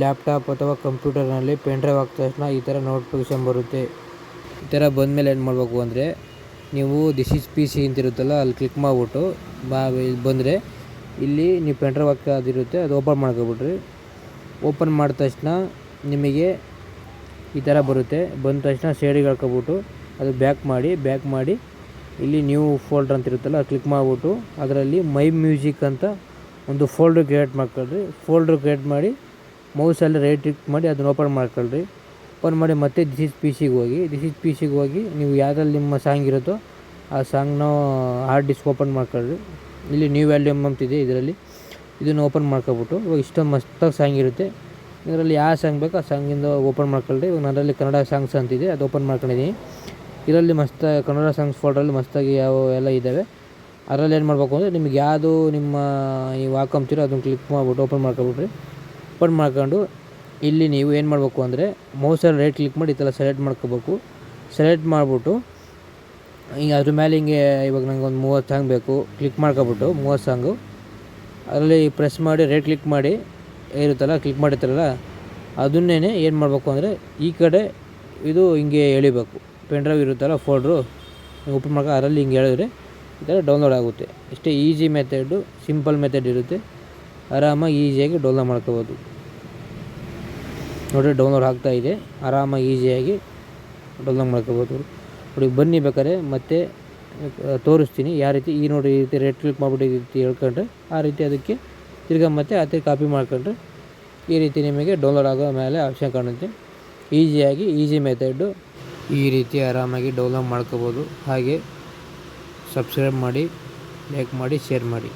Laptop ಅಥವಾ ಕಂಪ್ಯೂಟರ್ನಲ್ಲಿ pen drive ಹಾಕಿದ ತಕ್ಷಣ ಈ ಥರ ನೋಟಿಫಿಕೇಶನ್ ಬರುತ್ತೆ. ಈ ಥರ ಬಂದಮೇಲೆ ಏನು ಮಾಡಬೇಕು ಅಂದರೆ, ನೀವು ದಿಸ್ ಇಸ್ ಪಿ ಸಿ ಅಂತಿರುತ್ತಲ್ಲ ಅಲ್ಲಿ ಕ್ಲಿಕ್ ಮಾಡಿಬಿಟ್ಟು ಬಾ ಬಂದರೆ ಇಲ್ಲಿ ನೀವು ಪೆನ್ ಡ್ರೈವ್ ಹಾಕೋದಿರುತ್ತೆ ಅದು ಓಪನ್ ಮಾಡ್ಕೊಬಿಟ್ರಿ ಓಪನ್ ಮಾಡಿದ ತಕ್ಷಣ ನಿಮಗೆ ಈ ಥರ ಬರುತ್ತೆ. ಬಂದ ತಕ್ಷಣ ಶೇಡಿಗೆ ಹಾಕೋಬಿಟ್ಟು ಅದು ಬ್ಯಾಕ್ ಮಾಡಿ ಬ್ಯಾಕ್ ಮಾಡಿ ಇಲ್ಲಿ ನ್ಯೂ ಫೋಲ್ಡರ್ ಅಂತ ಇರುತ್ತಲ್ಲ ಕ್ಲಿಕ್ ಮಾಡಿಬಿಟ್ಟು ಅದರಲ್ಲಿ ಮೈ ಮ್ಯೂಸಿಕ್ ಅಂತ ಒಂದು ಫೋಲ್ಡ್ರ್ ಕ್ರಿಯೇಟ್ ಮಾಡ್ಕೊಳ್ರಿ. ಫೋಲ್ಡ್ರ್ ಕ್ರಿಯೇಟ್ ಮಾಡಿ ಮೌಸಲ್ಲಿ ರೈಟ್ ಕ್ಲಿಕ್ ಮಾಡಿ ಅದನ್ನು ಓಪನ್ ಮಾಡ್ಕೊಳ್ರಿ. ಓಪನ್ ಮಾಡಿ ಮತ್ತೆ ದಿಸ್ ಇಸ್ ಪಿ ಸಿಗೆ ಹೋಗಿ. ದಿಸ್ ಇಸ್ ಪಿ ಸಿಗೆ ಹೋಗಿ ನೀವು ಯಾವುದ್ರಲ್ಲಿ ನಿಮ್ಮ ಸಾಂಗ್ ಇರುತ್ತೋ ಆ ಸಾಂಗ್ನ ಹಾರ್ಡ್ ಡಿಸ್ಕ್ ಓಪನ್ ಮಾಡ್ಕೊಳ್ರಿ. ಇಲ್ಲಿ ನ್ಯೂ ವ್ಯಾಲ್ಯೂಮ್ ಅಂತಿದೆ ಇದರಲ್ಲಿ. ಇದನ್ನು ಓಪನ್ ಮಾಡ್ಕೊಬಿಟ್ಟು ಇವಾಗ ಇಷ್ಟೊಂದು ಮಸ್ತಾಗಿ ಸಾಂಗ್ ಇರುತ್ತೆ. ಇದರಲ್ಲಿ ಯಾವ ಸಾಂಗ್ ಬೇಕೋ ಆ ಸಾಂಗಿಂದ ಓಪನ್ ಮಾಡ್ಕೊಳ್ರಿ. ಇವಾಗ ನನ್ನಲ್ಲಿ ಕನ್ನಡ ಸಾಂಗ್ಸ್ ಅಂತಿದೆ ಅದು ಓಪನ್ ಮಾಡ್ಕೊಂಡಿದ್ದೀನಿ ಇದರಲ್ಲಿ ಮಸ್ತ ಕನ್ನಡ ಸಾಂಗ್ಸ್ ಫೋಲ್ಡ್ರಲ್ಲಿ ಮಸ್ತಾಗಿ ಯಾವ ಎಲ್ಲ ಇದ್ದಾವೆ ಅದರಲ್ಲಿ ಏನು ಮಾಡಬೇಕು ಅಂದರೆ ನಿಮ್ಗೆ ಯಾವುದು ನಿಮ್ಮ ನೀವು ಹಾಕೊಂತೀರೋ ಅದನ್ನು ಕ್ಲಿಕ್ ಮಾಡಿಬಿಟ್ಟು ಓಪನ್ ಮಾಡ್ಕೊಬಿಟ್ರಿ ಓಪನ್ ಮಾಡ್ಕೊಂಡು ಇಲ್ಲಿ ನೀವು ಏನು ಮಾಡಬೇಕು ಅಂದರೆ ಮೌಸಲ್ಲಿ ರೈಟ್ ಕ್ಲಿಕ್ ಮಾಡಿ ಈ ಥರ ಸೆಲೆಕ್ಟ್ ಮಾಡ್ಕೋಬೇಕು. ಸೆಲೆಕ್ಟ್ ಮಾಡಿಬಿಟ್ಟು ಹಿಂಗೆ ಅದ್ರ ಮೇಲೆ ಹಿಂಗೆ ಇವಾಗ ನಂಗೆ ಒಂದು ಮೂವತ್ತು ಸಾಂಗ್ ಬೇಕು. ಕ್ಲಿಕ್ ಮಾಡ್ಕೊಬಿಟ್ಟು ಮೂವತ್ತು ಸಾಂಗು. ಅದರಲ್ಲಿ ಪ್ರೆಸ್ ಮಾಡಿ ರೈಟ್ ಕ್ಲಿಕ್ ಮಾಡಿ ಇರುತ್ತಲ್ಲ ಕ್ಲಿಕ್ ಮಾಡಿರ್ತಾರಲ್ಲ ಅದನ್ನೇ ಏನು ಮಾಡಬೇಕು ಅಂದರೆ ಈ ಕಡೆ ಇದು ಹಿಂಗೆ ಎಳಿಬೇಕು. ಪೆನ್ ಡ್ರೈವ್ ಇರುತ್ತಲ್ಲ ಫೋಲ್ಡ್ರು ಓಪನ್ ಮಾಡ್ಕೊ ಅದರಲ್ಲಿ ಹಿಂಗೆ ಹೇಳಿದ್ರೆ ಈ ಥರ ಡೌನ್ಲೋಡ್ ಆಗುತ್ತೆ. ಇಷ್ಟೇ ಈಸಿ ಮೆಥಡು ಸಿಂಪಲ್ ಮೆಥಡ್ ಇರುತ್ತೆ. ಆರಾಮಾಗಿ ಈಸಿಯಾಗಿ ಡೌನ್ಲೋಡ್ ಮಾಡ್ಕೋಬೋದು. ನೋಡಿರಿ ಡೌನ್ಲೋಡ್ ಆಗ್ತಾ ಇದೆ. ಆರಾಮಾಗಿ ಈಸಿಯಾಗಿ ಡೌನ್ಲೋಡ್ ಮಾಡ್ಕೋಬೋದು. ನೋಡಿ, ಬನ್ನಿ ಬೇಕಾದ್ರೆ ಮತ್ತೆ ತೋರಿಸ್ತೀನಿ ಯಾವ ರೀತಿ, ಈ ನೋಡಿ, ಈ ರೀತಿ ರೆಡ್ ಕ್ಲಿಕ್ ಮಾಡಿಬಿಟ್ಟು ಈ ರೀತಿ ಹೇಳ್ಕೊಂಡ್ರೆ ಆ ರೀತಿ ಅದಕ್ಕೆ ತಿರ್ಗಾ ಮತ್ತೆ ಅದೇ ಕಾಪಿ ಮಾಡ್ಕೊಂಡ್ರೆ ಈ ರೀತಿ ನಿಮಗೆ ಡೌನ್ಲೋಡ್ ಆಗೋ ಮೇಲೆ ಆಪ್ಷನ್ ಕಾಣುತ್ತೆ. ಈಸಿಯಾಗಿ, ಈಸಿ ಮೆಥಡು ಈ ರೀತಿ ಆರಾಮಾಗಿ ಡೌನ್ಲೋಡ್ ಮಾಡ್ಕೋಬೋದು. ಹಾಗೆ ಸಬ್ಸ್ಕ್ರೈಬ್ ಮಾಡಿ ಲೈಕ್ ಮಾಡಿ ಶೇರ್ ಮಾಡಿ.